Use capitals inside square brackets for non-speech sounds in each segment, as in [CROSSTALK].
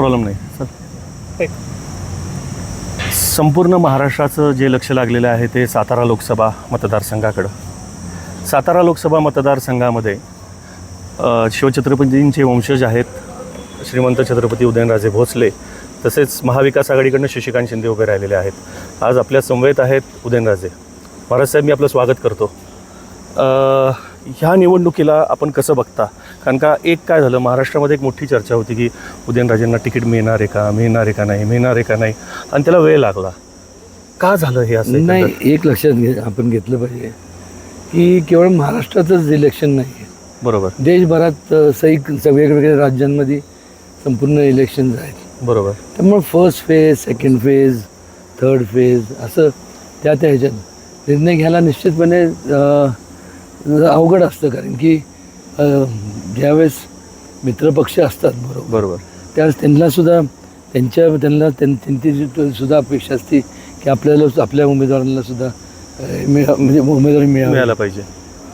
Problem नाही. Sir. संपूर्ण महाराष्ट्राचं जे लक्ष लागलेलं आहे ते सातारा लोकसभा मतदारसंघाकडं. सातारा लोकसभा मतदारसंघामध्ये शिवछत्रपतींचे वंशज आहेत श्रीमंत छत्रपती उदयनराजे भोसले तसेच महाविकास आघाडीकडनं शशिकांत शिंदे उभे राहिलेले आहेत. आज आपल्या समवेत आहेत उदयनराजे. महाराज साहेब मी आपलं स्वागत करतो. अ, ह्या निवडणुकीला आपण कसं बघता? कारण का एक काय झालं महाराष्ट्रामध्ये एक मोठी चर्चा होती की उदयनराजेंना तिकीट मिळणार आहे का मिळणार आहे का नाही मिळणार आहे का नाही आणि त्याला वेळ लागला. का झालं हे असं नाही? एक लक्षात घे आपण घेतलं पाहिजे की केवळ महाराष्ट्रातच इलेक्शन नाही आहे बरोबर. देशभरात अ, सैक स- वेगवेगळ्या राज्यांमध्ये संपूर्ण इलेक्शन आहेत बरोबर. त्यामुळे first phase second phase third phase असं त्या त्या ह्याच्यात निर्णय घ्यायला निश्चितपणे अवघड असतं. कारण की ज्यावेळेस मित्रपक्ष असतात बरोबर. बरोबर. त्यावेळेस त्यांना सुद्धा त्यांच्या त्यांना त्यां- त्यांची सुद्धा अपेक्षा असते की आपल्याला आपल्या उमेदवारांना सुद्धा मिळा म्हणजे उमेदवारी मिळायला पाहिजे.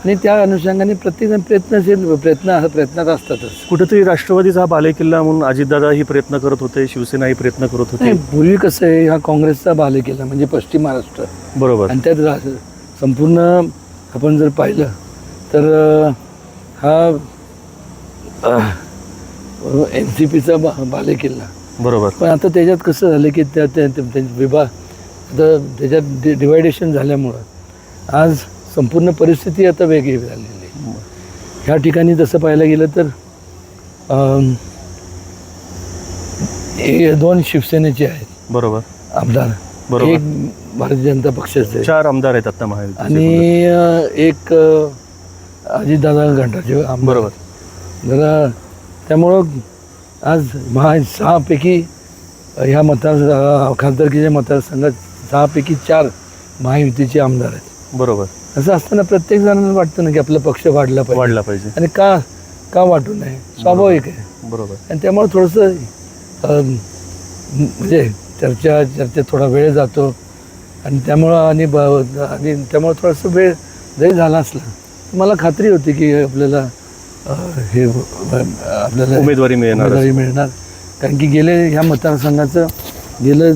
आणि त्या अनुषंगाने प्रत्येकजण प्रयत्नशील प्रयत्न प्रयत्नात असतातच. कुठेतरी राष्ट्रवादीचा हा बालेकिल्ला म्हणून अजितदादाही प्रयत्न करत होते शिवसेनाही प्रयत्न करत होते. पूर्वी कसं आहे हा काँग्रेसचा बाले केला म्हणजे पश्चिम महाराष्ट्र. बरोबर. आणि त्यात संपूर्ण आपण जर पाहिलं तर हा एन सी पीचा बा बाले किल्ला बरोबर. पण आता त्याच्यात कसं झालं की त्या विभाग आता त्याच्यात डि डिवायडेशन झाल्यामुळं आज संपूर्ण परिस्थिती आता वेगळी झालेली आहे. ह्या ठिकाणी तसं पाहायला गेलं तर हे दोन शिवसेनेचे आहेत. बरोबर. आमदार. बरोबर. एक भारतीय जनता पक्षाचे. चार आमदार आहेत आता. आणि एक अजितदादा आमदार. बरोबर. जरा त्यामुळं आज महा सहापैकी ह्या मतदार खासदारकीच्या मतदारसंघात सहापैकी चार महायुतीचे आमदार आहेत. बरोबर. असं असताना प्रत्येक जणांना वाटतं ना की आपला पक्ष वाढला पाहिजे. वाढला पाहिजे. आणि का का वाटू नये? स्वाभाविक आहे. बरोबर. आणि त्यामुळे थोडंसं म्हणजे चर्चा चर्चेत थोडा वेळ जातो. आणि त्यामुळं आणि ब आणि त्यामुळं थोडंसं वेळ जरी झाला असला मला खात्री होती की आपल्याला हे आपल्याला उमेदवारी मिळणार उमेदवारी मिळणार. कारण की गेले ह्या मतदारसंघाचं गेलं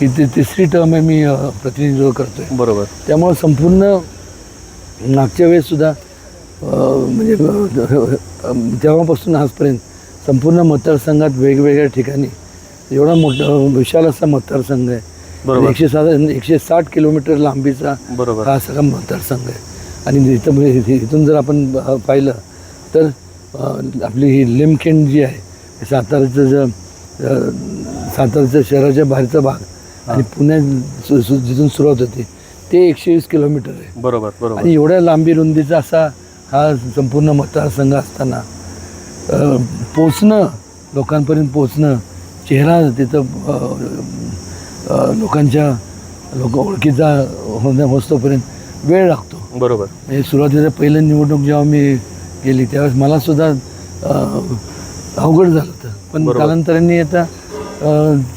ही ती तिसरी टर्म आहे मी प्रतिनिधित्व करतोय. बरोबर. त्यामुळं संपूर्ण मागच्या वेळेस सुद्धा अ, म्हणजे अ, तेव्हापासून आजपर्यंत संपूर्ण मतदारसंघात वेगवेगळ्या ठिकाणी एवढा मोठा विशाल असा मतदारसंघ आहे. बरोबर. एकशे सात एकशे साठ किलोमीटर लांबीचा बरोबर. हा सगळा मतदारसंघ आहे. आणि इथं म्हणजे इथे- इथून जर आपण पाहिलं तर आपली ही लिमखिंड जी आहे साताऱ्याचं जे अ, साताऱ्याच्या शहराच्या बाहेरचा भाग आणि पुण्यात जिथून सुरुवात होते ते एकशे वीस किलोमीटर आहे. बरोबर बरोबर. आणि एवढ्या लांबी रुंदीचा असा हा संपूर्ण मतदारसंघ असताना पोचणं लोकांपर्यंत पोचणं चेहरा तिथं लोकांच्या लोक ओळखीचा होण्या होतोपर्यंत वेळ लागतो. बरोबर. म्हणजे सुरुवातीला पहिलं निवडणूक जेव्हा मी गेली त्यावेळेस मला सुद्धा अवघड झालं होतं. पण. कालांतराने आता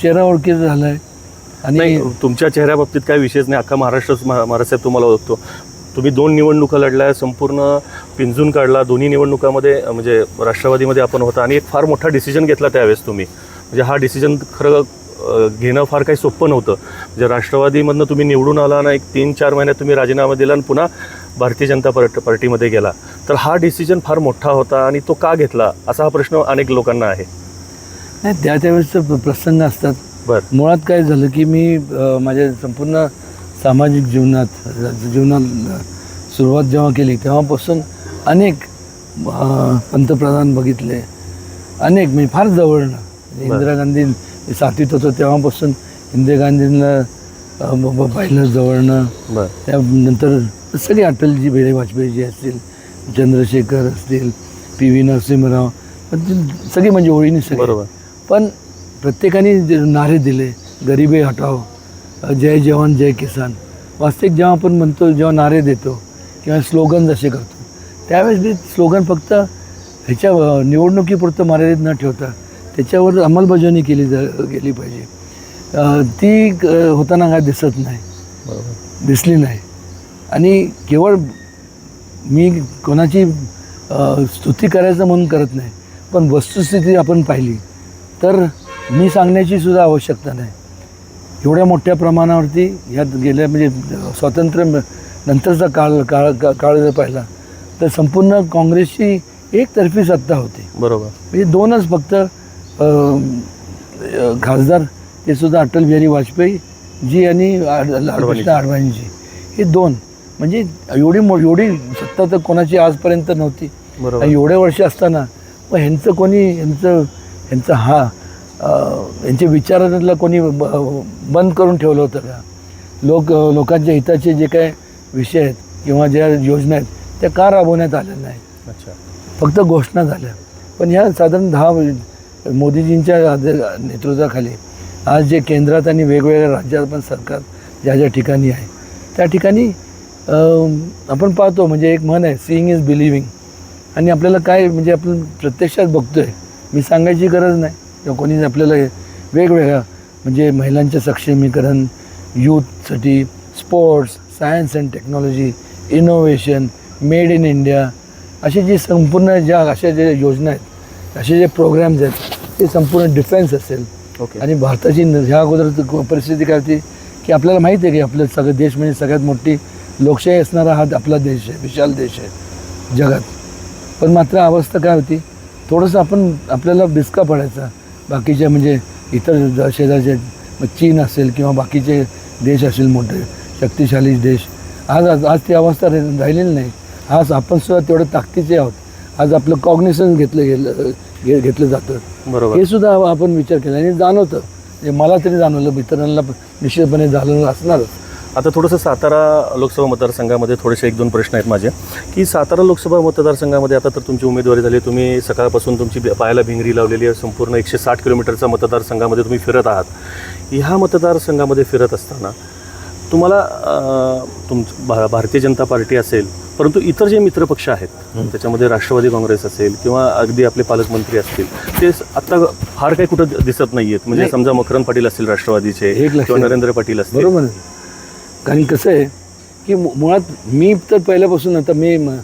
चेहरा ओळखीचा झाला आहे आणि नाही तुमच्या चेहऱ्या बाबतीत काय विशेष नाही. अख्खा महाराष्ट्रच महा- महाराष्ट्रात तुम्हाला ओळखतो. तुम्ही दोन निवडणुका लढल्या संपूर्ण पिंजून काढला. दोन्ही निवडणुकामध्ये म्हणजे राष्ट्रवादीमध्ये आपण होता. आणि एक फार मोठा डिसिजन घेतला त्यावेळेस तुम्ही. म्हणजे हा डिसिजन खरं घेणं फार काही सोपं नव्हतं. म्हणजे राष्ट्रवादीमधनं तुम्ही निवडून आला ना एक तीन चार महिन्यात तुम्ही राजीनामा दिला आणि पुन्हा भारतीय जनता पार्ट पार्टीमध्ये गेला. तर हा डिसिजन फार मोठा होता आणि तो का घेतला? असा हा प्रश्न अनेक लोकांना आहे. नाही त्या त्यावेळेसचं प्र- प्रसंग असतात. बरं. मुळात काय झालं की मी माझ्या संपूर्ण सामाजिक जीवनात जीवनात सुरुवात जेव्हा केली तेव्हापासून अनेक पंतप्रधान बघितले. अनेक मी फार जवळनं म्हणजे इंदिरा गांधी सातवीत होतो तेव्हापासून इंदिरा गांधींना पाहिलं जवळनं. त्यानंतर सगळे अटलजी बिहारी वाजपेयीजी असतील चंद्रशेखर असतील पी व्ही नरसिंहराव सगळे म्हणजे ओळीने सगळे. बरोबर. पण प्रत्येकाने जे नारे दिले गरिबी हटाव जय जवान जय किसान. वास्तविक जेव्हा आपण म्हणतो जेव्हा नारे देतो किंवा स्लोगन जसे करतो त्यावेळेस मी स्लोगन फक्त ह्याच्या निवडणुकीपुरतं मर्यादित न ठेवता त्याच्यावर अंमलबजावणी केली जा गेली पाहिजे. ती होताना काय दिसत नाही. बरोबर. दिसली नाही. आणि केवळ मी कोणाची स्तुती करायचं म्हणून करत नाही पण वस्तुस्थिती आपण पाहिली तर मी सांगण्याची सुद्धा आवश्यकता नाही. एवढ्या मोठ्या प्रमाणावरती ह्यात गेल्या म्हणजे स्वातंत्र्य नंतरचा काळ काळ का- काळ जर पाहिला तर संपूर्ण काँग्रेसची एकतर्फी सत्ता होती. बरोबर. म्हणजे दोनच फक्त खासदार ते सुद्धा अटल बिहारी वाजपेयी जी आणि लालकृष्ण अडवाणीजी हे दोन. म्हणजे एवढी एवढी सत्ता तर कोणाची आजपर्यंत नव्हती. बरोबर. आणि एवढे वर्ष असताना मग ह्यांचं कोणी ह्यांचं ह्यांचं हा यांच्या विचाराला कोणी ब- बंद करून ठेवलं होतं का? लोक लोकांच्या हिताचे जे काय विषय आहेत किंवा ज्या योजना आहेत त्या का राबवण्यात आल्या नाही अच्छा. फक्त घोषणा झाल्या. पण ह्या साधारण दहा मोदीजींच्या नेतृत्वाखाली आज जे केंद्रात आणि वेगवेगळ्या राज्यात पण सरकार ज्या ज्या ठिकाणी आहे त्या ठिकाणी आपण पाहतो म्हणजे एक म्हण आहे सीईंग इज बिलिव्हिंग आणि आपल्याला काय म्हणजे आपण प्रत्यक्षात बघतो आहे मी सांगायची गरज नाही. किंवा कोणी आपल्याला वेगवेगळ्या म्हणजे महिलांचे सक्षमीकरण यूथसाठी sports science and technology innovation made in India असे जे संपूर्ण ज्या अशा ज्या योजना आहेत असे जे प्रोग्राम्स आहेत ते संपूर्ण डिफेन्स असेल. ओके आणि भारताची न- ह्या अगोदर परिस्थिती काय होती? की आपल्याला माहिती आहे की आपलं सगळं देश म्हणजे सगळ्यात मोठी लोकशाही असणारा हा आपला देश आहे विशाल देश आहे जगात. पण मात्र अवस्था काय होती? थोडंसं आपण आपल्याला बिस्का पडायचा. बाकीच्या म्हणजे इतर ज- शेजारचे मग चीन असेल किंवा बाकीचे देश असेल मोठे शक्तिशाली देश. आज आज आज ती अवस्था राहि- राहिलेली नाही. आज आपण सुद्धा तेवढं ताकदीचे आहोत. आज आपलं कॉग्निशन घेतलं गेलं घे- घेतलं जातं. बरोबर. हे सुद्धा आपण विचार केला आणि जाणवतं. म्हणजे मला तरी जाणवलं इतरांना पण निश्चितपणे झालं असणारच. आता थोडंसं सातारा लोकसभा मतदारसंघामध्ये थोडेसे एक दोन प्रश्न आहेत माझे. की सातारा लोकसभा मतदारसंघामध्ये आता तर तुमची उमेदवारी झाली तुम्ही सकाळपासून तुमची पायाला भिंगरी लावलेली आहे संपूर्ण एकशे साठ किलोमीटरचा मतदारसंघामध्ये तुम्ही फिरत आहात. ह्या मतदारसंघामध्ये फिरत असताना तुम्हाला तुम भा भारतीय जनता पार्टी असेल परंतु इतर जे मित्रपक्ष आहेत त्याच्यामध्ये राष्ट्रवादी काँग्रेस असेल किंवा अगदी आपले पालकमंत्री असतील ते आता फार काही कुठं दिसत नाहीयेत. म्हणजे. समजा मकरंद पाटील असतील राष्ट्रवादीचे किंवा नरेंद्र पाटील असतील. बरोबर कारण कसं आहे की मु- मुळात मी तर पहिल्यापासून आता मी म-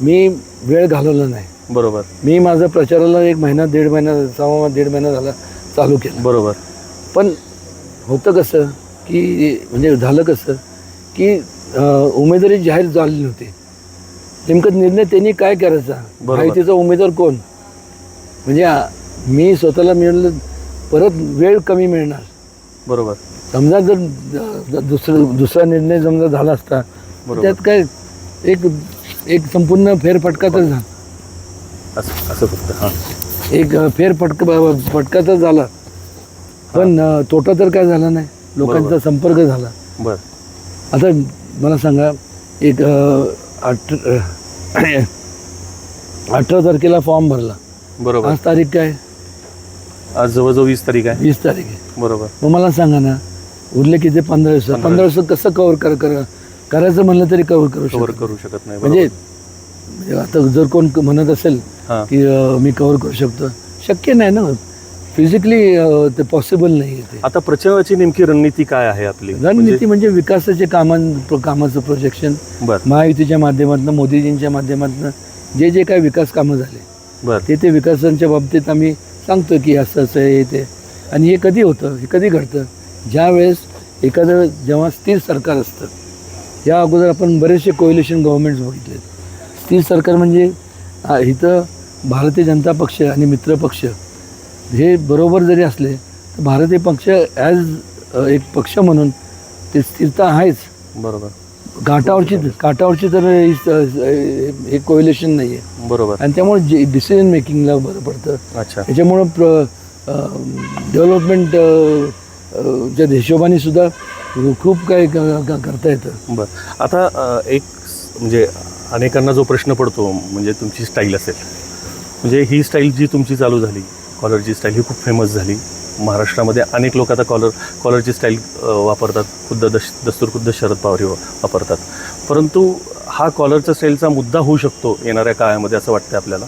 मी वेळ घालवला नाही. बरोबर. मी माझा प्रचाराला एक महिना दीड महिना सव्वा दीड महिना झाला चालू केला. बरोबर. पण होतं कसं की म्हणजे झालं कसं की उमेदवारी जाहीर झाली नव्हती. नेमकं निर्णय त्यांनी काय करायचा. माहितीचा उमेदवार कोण? म्हणजे मी स्वतःला मिळालं परत वेळ कमी मिळणार. बरोबर. समजा जर दुसरं दुसरा निर्णय समजा झाला असता. त्यात काय एक एक संपूर्ण फेरफटका तर झाला. असं असं फक्त हां. एक फेरफटका फटका तर झाला. पण तोटा तर काय झाला नाही. लोकांचा. संपर्क झाला. बर. आता मला सांगा एक अ, अठ अठरा तारखेला फॉर्म भरला. बरोबर. आज तारीख काय? आज जवळजवळ वीस तारीख आहे. वीस तारीख आहे. बरोबर. मग मला सांगा ना उरले किती? पंधरा दिवस. पंधरा पंधरा दिवस. कसं कव्हर कर कर करायचं म्हणलं तरी कव्हर करू कव्हर शकतो. करू शकत नाही म्हणजे म्हणजे आता जर कोण म्हणत असेल हां. की अ, मी कव्हर करू शकतो. शक्य नाही ना. फिजिकली ते पॉसिबल नाही आहे आता प्रचाराची नेमकी रणनीती काय आहे आपली? रणनीती म्हणजे विकासाचे कामां कामाचं प्रोजेक्शन बर. महायुतीच्या माध्यमातून मोदीजींच्या माध्यमातून जे जे काय विकास कामं झाले बर. ते ते विकासांच्या बाबतीत आम्ही सांगतो की असं असं आहे हे ते. आणि हे कधी होतं हे कधी घडतं? ज्या वेळेस एखादं जेव्हा स्थिर सरकार असतं या अगोदर आपण बरेचसे कोइलेशन गव्हर्नमेंट्स बघितले स्थिर सरकार म्हणजे आ, इथं भारतीय जनता पक्ष आणि मित्र पक्ष हे बरोबर जरी असले तर भारतीय पक्ष ॲज एक पक्ष म्हणून ते स्थिरता आहेच. बरोबर. काटावरची काटावरची तर ही- कोइलेशन नाही आहे बरोबर. आणि त्यामुळे जे डिसिजन मेकिंगला बरं पडतं. अच्छा. त्याच्यामुळं प्र डेव्हलपमेंट च्या हिशोबाने सुद्धा खूप काही करता येतं. बर. आता एक म्हणजे अनेकांना जो प्रश्न पडतो म्हणजे तुमची स्टाईल असेल. म्हणजे ही स्टाईल जी तुमची चालू झाली कॉलरची स्टाईल ही खूप फेमस झाली. महाराष्ट्रामध्ये अनेक लोक आता कॉलर कॉलरची स्टाईल वापरतात. खुद्द दश दस्तूर खुद्द शरद पवार हे वापरतात. परंतु हा कॉलरच्या स्टाईलचा मुद्दा होऊ शकतो येणाऱ्या काळामध्ये असं वाटतं आपल्याला?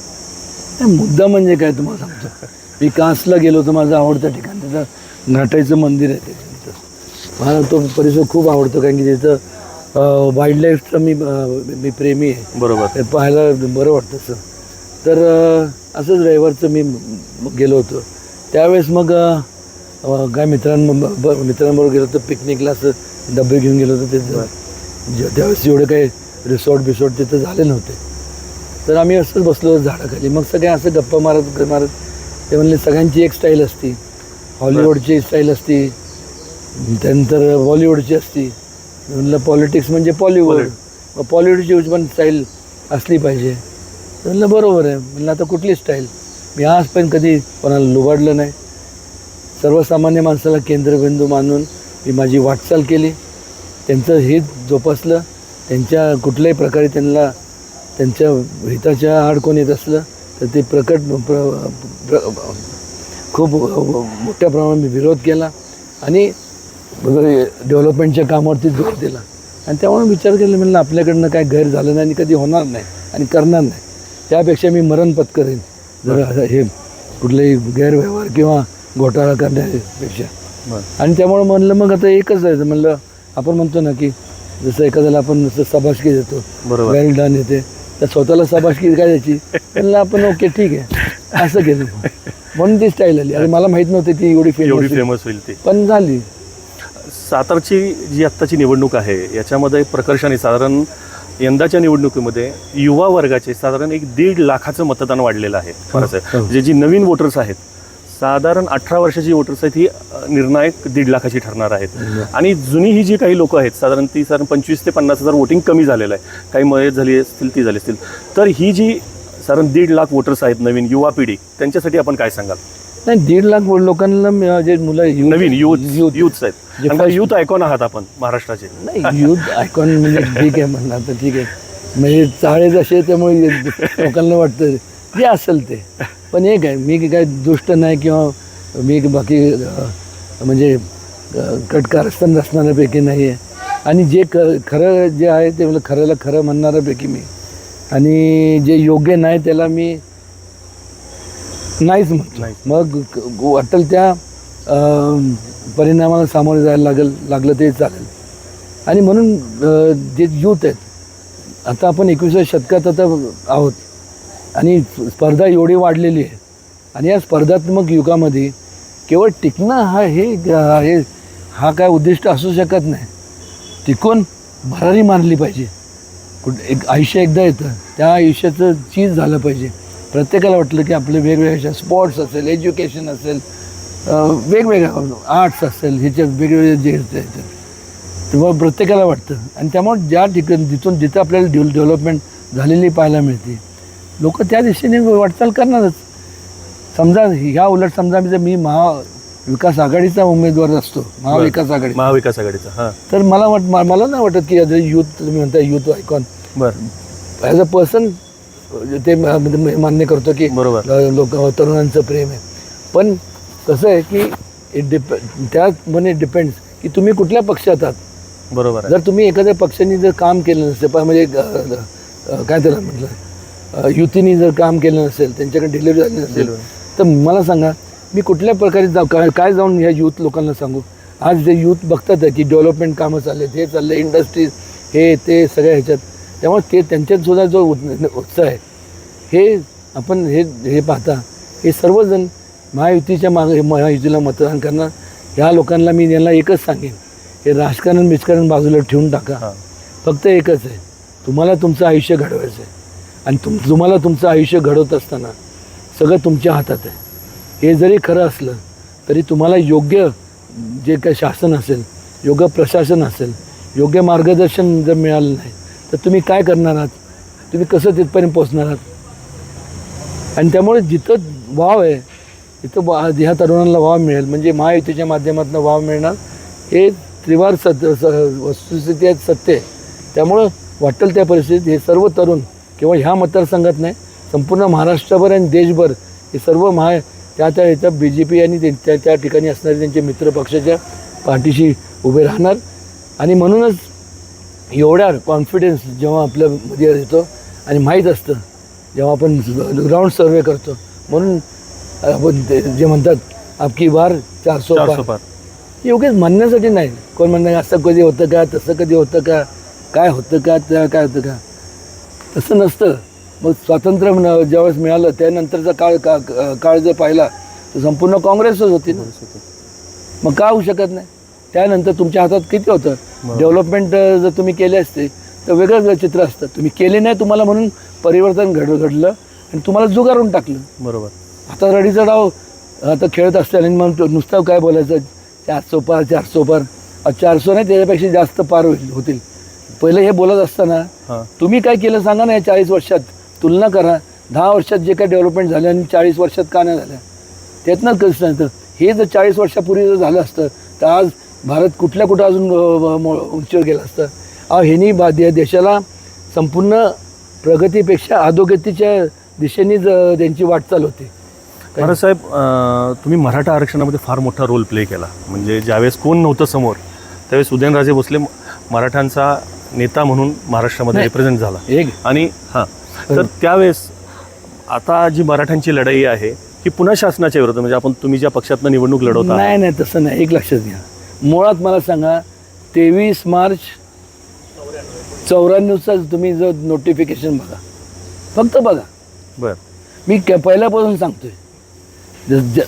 मुद्दा म्हणजे काय तुम्हाला सांगतो? मी कासला गेलो होतो माझं आवडतं ठिकाण तिथं घाटाईचं मंदिर आहे तिथं. मला तो परिसर खूप आवडतो कारण की तिथं वाईल्ड लाईफचं मी मी प्रेमी आहे. बरोबर. पाहायला बरं वाटतं असं. तर असंच रविवारचं मी गेलो होतो. त्यावेळेस मग काय मित्रांब मित्रांबरोबर गेलो होतो पिकनिकला असं डबे घेऊन गेलो होतो तिथं. जे- त्यावेळेस एवढे काही रिसॉर्ट बिसॉर्ट तिथं झाले नव्हते. तर आम्ही असंच बसलो झाडाखाली. मग सगळे असं गप्पा मारत मारत ते म्हणले सगळ्यांची एक स्टाईल असती. हॉलिवूडची स्टाईल असती. त्यानंतर बॉलिवूडची असती. म्हणलं पॉलिटिक्स म्हणजे पॉलिवूड मग पॉलिवूडची पण स्टाईल असली पाहिजे. म्हणलं बरोबर आहे. म्हणलं आता कुठली स्टाईल मी आजपर्यंत कधी कोणाला लुबाडलं नाही. सर्वसामान्य माणसाला केंद्रबिंदू मानून मी माझी वाटचाल केली. त्यांचं हित जोपासलं. त्यांच्या कुठल्याही प्रकारे त्यांना त्यांच्या हिताच्या आड येत असलं तर ते प्रकट प्र, प्र, खूप मोठ्या प्रमाणात मी विरोध केला आणि डेव्हलपमेंटच्या कामावरती जोर दिला. आणि त्यामुळे विचार केला म्हणलं आपल्याकडनं काय गैर झालं नाही आणि कधी होणार नाही आणि करणार नाही. त्यापेक्षा मी मरण पत्करेन. जर हे कुठलेही गैरव्यवहार किंवा घोटाळा करण्यापेक्षा. आणि त्यामुळे म्हणलं मग आता एकच आहे. म्हणलं आपण म्हणतो ना की जसं एखाद्याला आपण नुसतं सबाशकी देतो बरोबर. वेल डन येते. तर स्वतःला सबाशकी काय द्यायची? म्हणलं आपण ओके ठीक आहे. असं केलं. म्हणून ती स्टाईल आली. आणि मला माहीत नव्हती ती एवढी एवढी फेमस फेमस होईल ती. पण झाली. सातारची जी आत्ताची निवडणूक आहे याच्यामध्ये प्रकर्षाने साधारण यंदाच्या निवडणुकीमध्ये युवा वर्गाचे साधारण एक दीड लाखाचं मतदान वाढलेलं आहे. म्हणजे जी नवीन वोटर्स आहेत साधारण अठरा वर्षाची वोटर्स आहेत ही निर्णायक दीड लाखाची ठरणार आहेत. आणि जुनी ही जी काही लोक आहेत साधारण ती साधारण पंचवीस ते पन्नास हजार वोटिंग कमी झालेलं आहे. काही मयत झाली असतील ती झाली असतील. तर ही जी साधारण दीड लाख वोटर्स आहेत नवीन युवा पिढी त्यांच्यासाठी आपण काय सांगाल? नाही दीड लाख लोकांना म- जे मुलं youth- नवीन युथ youth- युथ्स जे आहेत युथ आयकॉन आहात आपण महाराष्ट्राचे. नाही युथ आयकॉन म्हणजे ठीक आहे म्हणणार तर ठीक आहे. म्हणजे चाळे जसे त्यामुळे लोकांना वाटतं जे असेल ते. पण एक आहे मी काय दुष्ट नाही किंवा मी बाकी अं, म्हणजे अं, कटकारस्थान असणाऱ्यापैकी नाही आहे आणि जे क खरं जे आहे ते मला खऱ्याला खरं म्हणणाऱ्यापैकी मी. आणि जे योग्य नाही त्याला मी नाहीच म्हणतो. नाही. मग वाटेल त्या परिणामाला सामोरे जायला लागेल लागलं ते चालेल आणि म्हणून जे यूथ आहेत आता आपण एकविसाव्या शतकात आता आहोत. आणि स्पर्धा एवढी वाढलेली आहे. आणि या स्पर्धात्मक युगामध्ये केवळ टिकणं हा हे हे हा काय उद्दिष्ट असू शकत नाही. टिकून भरारी मारली पाहिजे. कुठ एक आयुष्य एकदा येतं. त्या आयुष्याचं चीज झालं पाहिजे. प्रत्येकाला वाटलं की आपले वेगवेगळ्या स्पोर्ट्स असेल एज्युकेशन असेल वेगवेगळ्या आर्ट्स असेल ह्याचे वेगवेगळे जे येतं तेव्हा प्रत्येकाला वाटतं. आणि त्यामुळे ज्या ठिकाणी जिथून जिथं आपल्याला डेव्ह डेव्हलपमेंट झालेली पाहायला मिळते लोक त्या दिशेने वाटचाल करणारच. समजा ह्या उलट समजा मी जर मी महाविकास आघाडीचा उमेदवार असतो महाविकास आघाडी. महाविकास आघाडीचा हां. तर मला वाट मला नाही वाटत की युथ तुम्ही म्हणता युथ आयकॉन. बरं. ॲज अ पर्सन ते मान्य करतो की बरोबर. लोक तरुणांचं प्रेम आहे. पण कसं आहे की इट डिप त्यामध्ये डिपेंड्स की तुम्ही कुठल्या पक्षात आहात. बरोबर जर तुम्ही एखाद्या पक्षाने जर काम केलं नसेल पण म्हणजे काय त्याला म्हटलं? युतीने जर काम केलं नसेल त्यांच्याकडे डिलिव्हरी झाली नसेल तर मला सांगा मी कुठल्या प्रकारे जाऊ काय काय जाऊन ह्या युथ लोकांना सांगू? आज जे युथ बघतात की डेव्हलपमेंट कामं चाललेत हे चाललं इंडस्ट्रीज हे ते सगळ्या ह्याच्यात. त्यामुळे ते त्यांच्यात सुद्धा जो उत- उत्साह आहे हे आपण हे हे पाहता हे सर्वजण महायुतीच्या मागे महायुतीला मतदान करणार ह्या लोकांना मी यांना एकच सांगेन हे राजकारण बिजकारण बाजूला ठेवून टाका. फक्त एकच आहे तुम्हाला तुमचं आयुष्य घडवायचं आहे. आणि तुम तुम्हाला तुमचं आयुष्य घडवत असताना सगळं तुमच्या हातात आहे. हे जरी खरं असलं तरी तुम्हाला योग्य जे काही शासन असेल योग्य प्रशासन असेल योग्य मार्गदर्शन जर मिळालं नाही तर तुम्ही काय करणार आहात? तुम्ही कसं तिथपर्यंत पोचणार आहात? आणि त्यामुळे जिथं वाव आहे तिथं वा ह्या तरुणांना वाव मिळेल. म्हणजे महायुतीच्या माध्यमातून वाव मिळणार. हे त्रिवार सत स वस्तुस्थिती आहेत सत्य आहे. त्यामुळं वाटेल त्या परिस्थितीत हे सर्व तरुण किंवा ह्या मतदारसंघात नाही संपूर्ण महाराष्ट्रभर आणि देशभर हे सर्व महा त्या त्या ह्याच्या बी जे पी आणि ते- त्या त्या ठिकाणी असणारे त्यांचे मित्रपक्षाच्या पाठीशी उभे राहणार. आणि म्हणूनच एवढा कॉन्फिडन्स जेव्हा आपल्यामध्ये येतो आणि माहीत असतं जेव्हा आपण ग्राउंड सर्वे करतो. म्हणून आपण ते जे म्हणतात आपकी बार चारसो चारशे पार पार. योग्यच म्हणण्यासाठी नाही. कोण म्हणणार असं कधी होतं का तसं कधी होतं का काय होतं का त्या काय होतं का? तसं नसतं. मग स्वातंत्र्य ज्यावेळेस मिळालं त्यानंतरचा काळ का काळ जर पाहिला तर संपूर्ण काँग्रेसच होती ना. मग का होऊ शकत नाही? त्यानंतर तुमच्या हातात किती होतं? डेव्हलपमेंट जर तुम्ही केले असते तर वेगळं वेगळं चित्र असतं. तुम्ही केले नाही तुम्हाला म्हणून परिवर्तन घड घडलं आणि तुम्हाला जुगारून टाकलं. बरोबर. आता रडीचा डाव आता खेळत असताना आणि मग नुसतं काय बोलायचं? चारसो पार चारसो पार. चारसो नाही त्याच्यापेक्षा जास्त पार होईल होतील. पहिलं हे बोलत असताना तुम्ही काय केलं सांगा ना या चाळीस वर्षात. तुलना करा. दहा वर्षात जे काही डेव्हलपमेंट झालं आणि चाळीस वर्षात का नाही झालं? त्यातनं कसं नाही. तर हे जर चाळीस वर्षापूर्वी जर झालं असतं तर आज भारत कुठल्या कुठं अजून उंचीवर गेलं असतं? अहो ह्यांनी बा देशाला संपूर्ण प्रगतीपेक्षा अधोगतीच्या दिशेनेच अं, त्यांची वाटचाल होती. महाराज साहेब तुम्ही मराठा आरक्षणामध्ये फार मोठा रोल प्ले केला. म्हणजे ज्यावेळेस कोण नव्हतं समोर त्यावेळेस उदयनराजे भोसले मराठ्यांचा नेता म्हणून महाराष्ट्रामध्ये. रिप्रेझेंट झाला. एक. आणि हां. तर त्यावेळेस आता जी मराठ्यांची लढाई आहे ही पुन्हा शासनाच्या विरोधात म्हणजे आपण तुम्ही ज्या पक्षातनं निवडणूक लढवता नाही नाही तसं नाही. एक लक्षात घ्या. मुळात मला सांगा तेवीस मार्च चौऱ्याण्णवचं तुम्ही जो नोटिफिकेशन बघा फक्त बघा. बर. मी क- पहिल्यापासून सांगतोय. ज- ज-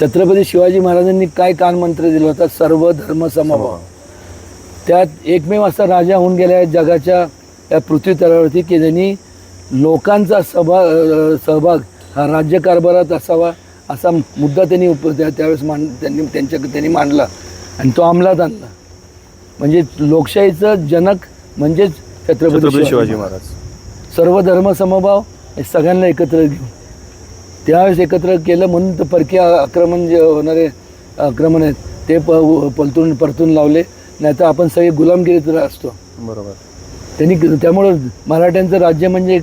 छत्रपती शिवाजी महाराजांनी काय कानमंत्र दिला होता? सर्व धर्म समभाव. त्यात एकमेव असा राजा होऊन गेला आहे जगाच्या या पृथ्वी तलावरती की ज्यांनी लोकांचा सहभाग सहभाग हा राज्यकारभारात असावा असा मुद्दा त्यांनी उप त्या त्यावेळेस मांड त्यांनी त्यांच्या त्यांनी मांडला. आणि तो अंमलात आणला. म्हणजे लोकशाहीचं जनक म्हणजेच छत्रपती शिवाजी महाराज. सर्व धर्म समभाव हे सगळ्यांना एकत्र घेऊन. त्यावेळेस एकत्र केलं म्हणून तर परकीय आक्रमण जे होणारे आक्रमण आहेत ते प पलतून परतून लावले. नाही तर आपण सगळे गुलामगिरीत असतो. बरोबर. त्यांनी त्यामुळं मराठ्यांचं राज्य म्हणजे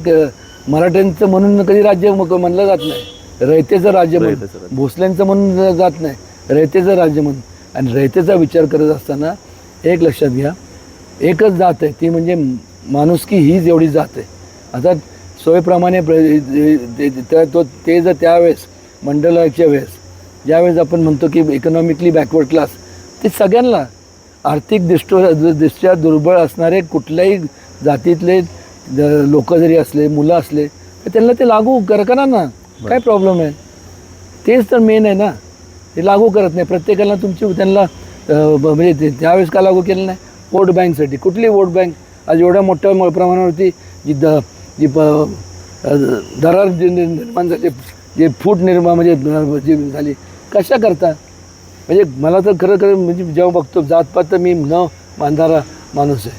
मराठ्यांचं म्हणून कधी राज्य म्हणलं जात नाही. रयतेचं राज्य म्हणून राज्य. भोसल्यांचं म्हणून जात नाही. रयतेचं राज्य म्हणून आणि रयतेचा विचार करत असताना एक लक्षात घ्या. एकच जात आहे ती म्हणजे माणुसकी हीच एवढी जात आहे. आता सोयीप्रमाणे प्र ते- ते- तो ते जर त्यावेळेस मंडळाच्या वेळेस ज्यावेळेस आपण म्हणतो की इकॉनॉमिकली बॅकवर्ड क्लास ते सगळ्यांना आर्थिक दृष्ट्या दृष्ट्या दुर्बळ असणारे कुठल्याही जातीतले लोक जरी असले मुलं असले तर त्यांना ते लागू कर करा ना? काय प्रॉब्लेम आहे तेच तर मेन आहे ना. ते लागू करत नाही. प्रत्येकाला तुमची त्यांना म्हणजे त्यावेळेस का लागू केलं नाही? वोट बँकसाठी. कुठली वोट बँक? आज एवढ्या मोठ्या प्रमाणावरती जी द जी दरार जी निर्माण झाली जे फूट निर्माण म्हणजे जी झाली कशा करता? म्हणजे मला तर खरं खरं म्हणजे जेव्हा बघतो जातपात तर मी न मानणारा माणूस आहे.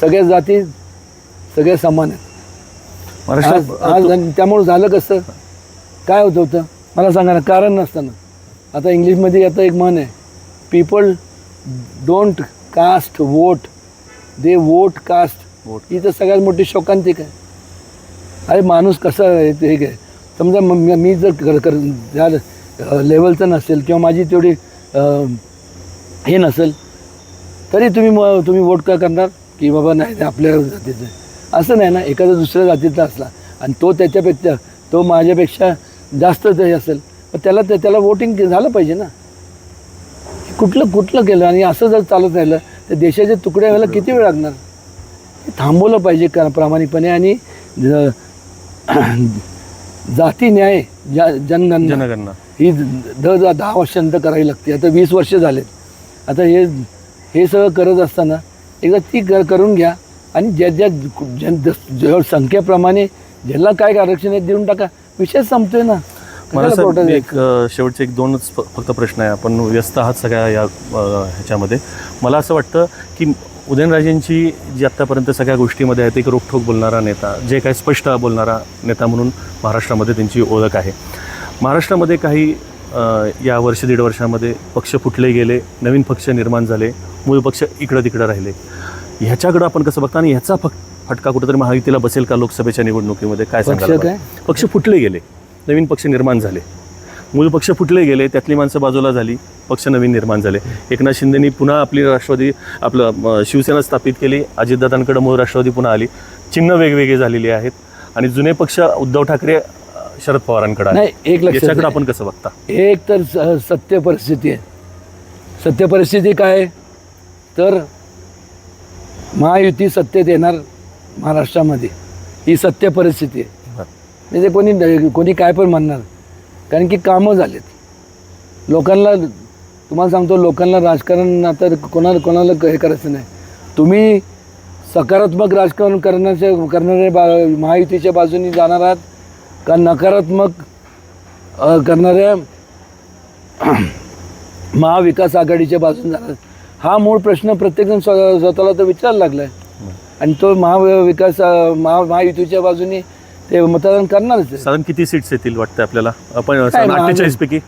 सगळ्या जाती सगळ्या समान आहेत. आज त्यामुळं झालं कसं? काय होतं होतं? मला सांगा ना कारण नसताना. आता इंग्लिशमध्ये आता एक म्हण आहे people don't cast vote they vote caste Vote. ही तर सगळ्यात मोठी शोकांतिक आहे. अरे माणूस कसा हे काय? समजा म- जर कर कर त्या लेवलचं नसेल किंवा माझी तेवढी हे नसेल तरी तुम्ही मग तुम्ही वोट का करणार? की बाबा नाही ते आपल्या जातीचं. आहे. असं नाही ना एखादा दुसऱ्या जातीचा असला. आणि तो त्याच्यापेक्षा तो माझ्यापेक्षा जास्त ते असेल मग त्याला त्या- त्याला वोटिंग झालं पाहिजे ना. कुठलं कुठलं केलं? आणि असं जर चालत राहिलं तर देशाचे तुकडे व्हायला किती वेळ लागणार? हे थांबवलं पाहिजे का प्रामाणिकपणे आणि [CLEARS THROAT] जाती न्याय ज्या जनगणना. जनगणना. ही द द- दहा वर्षानंतर करावी लागते. आता वीस वर्ष झालेत. आता हे हे सगळं करत असताना एकदा ती कर करून घ्या आणि ज्या ज्या जन संख्येप्रमाणे ज्याला काय आरक्षण आहे देऊन टाका. विषय संपतोय ना. मला साहेब कोर्टात एक शेवटचे एक दोनच फक्त प्रश्न आहे. आपण व्यस्त आहात सगळ्या या ह्याच्यामध्ये. मला असं वाटतं की उदयनराजेंची जी आत्तापर्यंत सगळ्या गोष्टीमध्ये आहेत एक रोखठोक बोलणारा नेता जे काही स्पष्ट बोलणारा नेता म्हणून महाराष्ट्रामध्ये त्यांची ओळख आहे. महाराष्ट्रामध्ये काही या वर्ष दीड वर्षामध्ये पक्ष फुटले गेले नवीन पक्ष निर्माण झाले मूळ पक्ष इकडं तिकडं राहिले. ह्याच्याकडं आपण कसं बघता आणि ह्याचा फट फटका कुठेतरी महायुतीला बसेल का लोकसभेच्या निवडणुकीमध्ये? काय पक्ष सांगाल? पक्ष फुटले गेले. नवीन पक्ष निर्माण झाले. मूळ पक्ष फुटले गेले त्यातली माणसं बाजूला झाली पक्ष नवीन निर्माण झाले. एकनाथ शिंदेनी पुन्हा आपली राष्ट्रवादी आपलं शिवसेना स्थापित केली. अजितदादांकडे मूळ राष्ट्रवादी पुन्हा आली. चिन्ह वेगवेगळी झालेली आहेत. आणि जुने पक्ष उद्धव ठाकरे शरद पवारांकडे नाही एक घ्या. आपण कसं बघता? एक तर सत्य परिस्थिती आहे. सत्य परिस्थिती काय? तर महायुती सत्तेत येणार महाराष्ट्रामध्ये. ही सत्य परिस्थिती आहे. म्हणजे कोणी कोणी काय पण म्हणणार कारण की कामं झालेत. लोकांना तुम्हाला सांगतो लोकांना राजकारण आता कोणाला कोणाला हे करायचं नाही. तुम्ही सकारात्मक राजकारण करण्याच्या करणारे बा महायुतीच्या बाजूने जाणार आहात का नकारात्मक करणाऱ्या [CLEARS THROAT] महाविकास आघाडीच्या बाजूने जाणार हा मूळ प्रश्न प्रत्येकजण स्व स्वतःला तर विचारायला लागला आहे आणि तो महाविकास महा महायुतीच्या बाजूने ते मतदान करणारच आहे. साधारण किती सीट्स येतील वाटतं आपल्याला? आपण अठ्ठेचाळीस पैकी.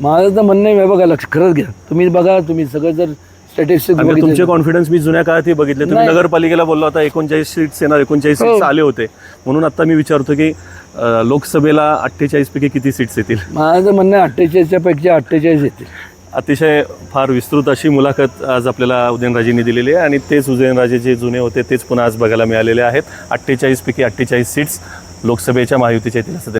माझं तर म्हणणं आहे हे बघा लक्ष खरंच घ्या. तुम्ही बघा तुम्ही सगळं जर आणि तुमचे कॉन्फिडन्स मी जुन्या काळात बघितले. तुम्ही नाही. नगरपालिकेला बोलला होता एकोणचाळीस सीट्स येणार एकोणचाळीस हो. सीट्स आले होते. म्हणून आता मी विचारतो की अं, लोकसभेला अठ्ठेचाळीस पैकी किती सीट्स येतील? माझं म्हणणं आहे अठ्ठेचाळीसच्या पैकी अठ्ठेचाळीस येतील. अतिशय फार विस्तृत अशी मुलाखत आज आपल्याला उदयनराजेंनी दिलेली आहे आणि तेच उदयनराजे जे जुने होते तेच पुन्हा आज बघायला मिळालेले आहेत. अठ्ठेचाळीसपैकी अठ्ठेचाळीस सीट्स लोकसभेच्या महायुतीच्या येतील असं